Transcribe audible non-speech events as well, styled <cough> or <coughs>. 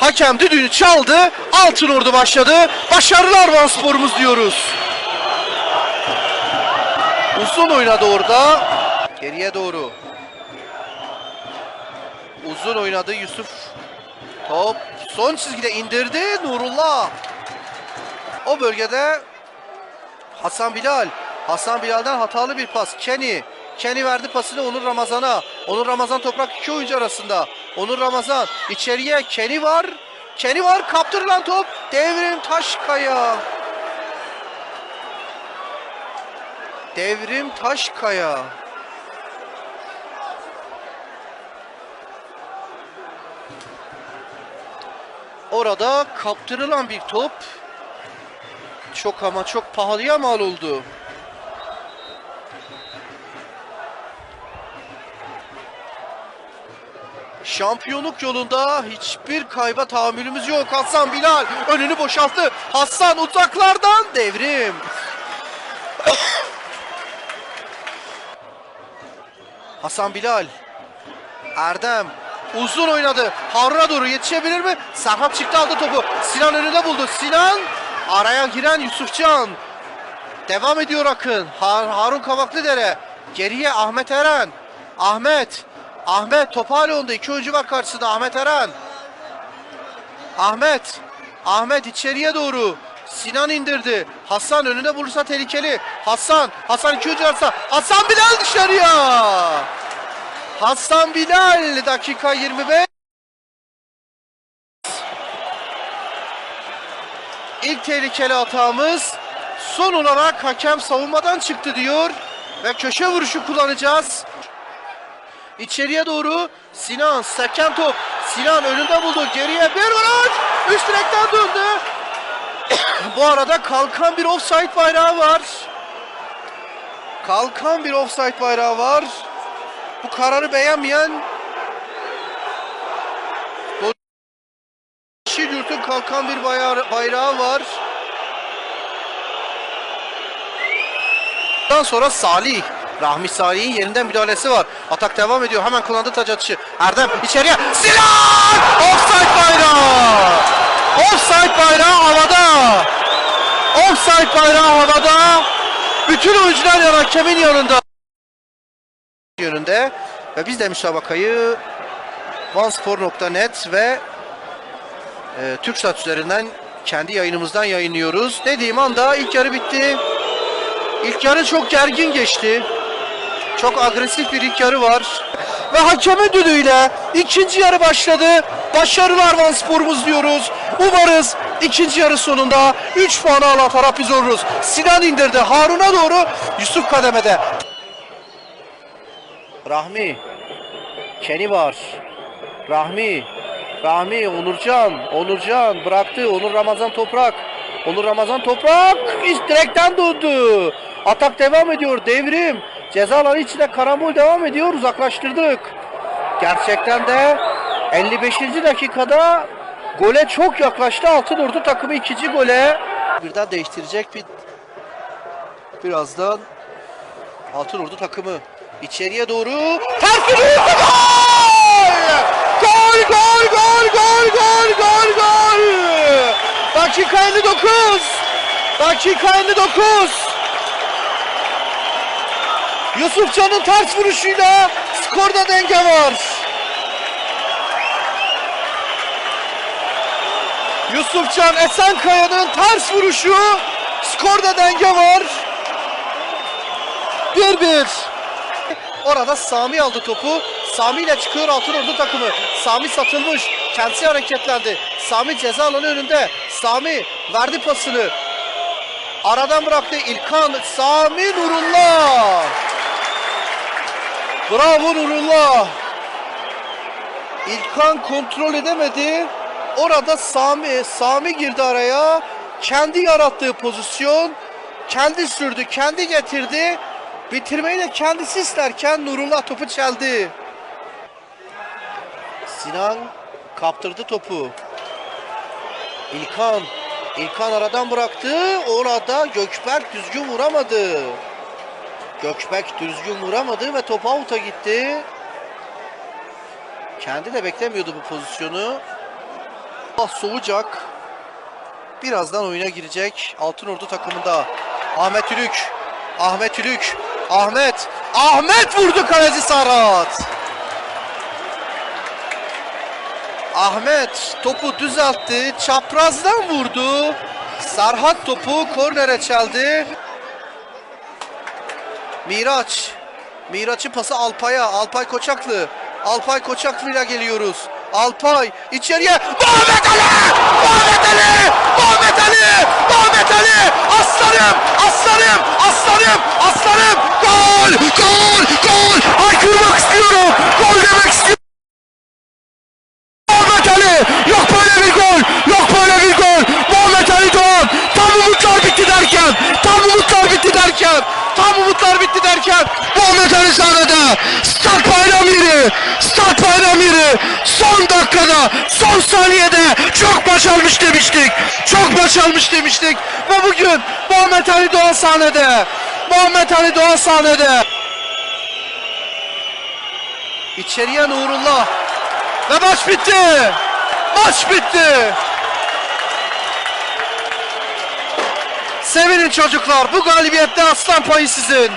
Hakem düdüğünü çaldı. Altın Ordu başladı. Başarılar Van Spor'umuz diyoruz. Uzun oynadı orada. Geriye doğru. Uzun oynadı Yusuf. Top son çizgide indirdi Nurullah. O bölgede Hasan Bilal. Hasan Bilal'den hatalı bir pas. Kenny. Kenny verdi pasını Onur Ramazan'a. Onur Ramazan toprak iki oyuncu arasında. Onur Ramazan içeriye Kenny var. Kenny var kaptırılan top. Devrim Taşkaya. Devrim Taşkaya. Orada kaptırılan bir top. Çok ama çok pahalıya mal oldu. Şampiyonluk yolunda hiçbir kayba tahammülümüz yok. Hasan Bilal önünü boşalttı. Hasan uzaklardan devrim. <coughs> Hasan Bilal. Erdem uzun oynadı. Harun'a doğru yetişebilir mi? Serhat çıktı aldı topu. Sinan önünde buldu. Sinan araya giren Yusufcan. Devam ediyor Akın. Har- Harun Kavaklıdere. Geriye Ahmet Eren. Ahmet. Ahmet top hala onda. İki oyuncu var karşısında. Ahmet Eren. Ahmet. Ahmet içeriye doğru. Sinan indirdi. Hasan önünde bulursa tehlikeli. Hasan. Hasan iki oyuncu arasında. Hasan Bilal dışarıya. Hasan Bilal dakika 25. İlk tehlikeli hatamız son olarak hakem savunmadan çıktı diyor ve köşe vuruşu kullanacağız. İçeriye doğru Sinan seken top. Sinan önünde buldu. Geriye bir vuruş. Üst direkten döndü. <coughs> Bu arada kalkan bir offside bayrağı var. Kalkan bir offside bayrağı var. Bu kararı beğenmeyen Şilyurt'un kalkan bir bayrağı var. Daha sonra Salih. Rahmi Salih'in yerinden müdahalesi var. Atak devam ediyor. Hemen kullandı taç atışı. Erdem içeriye. Sinan! Offside bayrağı! Offside bayrağı havada! Offside bayrağı havada! Bütün oyuncular yan hakemin yanında. Yönünde. Ve biz de müsabakayı vanspor.net ve e, TürkSat üzerinden kendi yayınımızdan yayınlıyoruz. Dediğim anda ilk yarı bitti. İlk yarı çok gergin geçti. Çok agresif bir ilk yarı var. Ve hakemin düdüğüyle ikinci yarı başladı. Başarılar Van Spor'umuz diyoruz. Umarız ikinci yarı sonunda 3 puanı alan taraf oluruz. Sinan indirdi. Harun'a doğru Yusuf kademede. Rahmi. Kenny var. Rahmi. Rahmi, Onurcan, Onurcan bıraktı. Onur Ramazan Toprak. Onur Ramazan Toprak direkten döndü. Atak devam ediyor. Devrim. Ceza alanı içinde karambol devam ediyor. Uzaklaştırdık. Gerçekten de 55. dakikada gole çok yaklaştı. Altın Ordu takımı ikinci gole. Birden değiştirecek bir birazdan Altın Ordu takımı içeriye doğru ters bir vurdu. Gol! Gol gol gol gol gol gol gol. Dakika 59. Dakika 59. Yusufcan'ın ters vuruşuyla skorda denge var. Yusufcan Esenkaya'nın ters vuruşu skorda denge var. 1-1. Orada Sami aldı topu. Sami ile çıkıyor Altın Ordu takımı. Sami satılmış. Kendisi hareketlendi. Sami ceza alanı önünde. Sami verdi pasını. Aradan bıraktı İlkan. Sami Nurullah. Bravo Nurullah. İlkan kontrol edemedi. Orada Sami, Sami girdi araya. Kendi yarattığı pozisyon. Kendi sürdü, kendi getirdi. Bitirmeyi de kendisi isterken Nurullah topu çeldi. Sinan kaptırdı topu. İlkan. İlkan aradan bıraktı. Orada Gökberk düzgün vuramadı. Gökberk düzgün vuramadı ve top out'a gitti. Kendi de beklemiyordu bu pozisyonu. Ah soğuyacak. Birazdan oyuna girecek. Altınordu takımında. Ahmet Ülük. Ahmet Ülük. Ahmet. Ahmet vurdu kaleci Serhat. Ahmet topu düzeltti. Çaprazdan vurdu. Serhat topu kornere çaldı. Miraç. Miraç'ın pası Alpay'a. Alpay Koçaklı. Alpay Koçaklı ile geliyoruz. Alpay içeriye. Muhammed Ali! Muhammed Ali! Muhammed Ali! Muhammed Ali! Aslanım! Aslanım! Aslanım! Aslanım! Gol! Gol! Gol! Haykırmak istiyorum! Gol demek istiyorum! Muhammed Ali! Yok böyle bir gol! Yok böyle bir gol! Muhammed Ali Doğan! Tam umutlar bitti derken! Tam umutlar bitti derken! Tam umutlar bitti derken! Muhammed Ali sahnede! Start bayram yeri! Start bayram yeri! Son dakikada! Son saniyede! Çok maç almış demiştik! Çok maç almış demiştik! Ve bugün Muhammed Ali Doğan sahnede! Muhammed Ali Doğan sahnede! İçeriye Nurullah! Ve maç bitti. Maç bitti. Sevinin çocuklar. Bu galibiyette aslan payı sizin.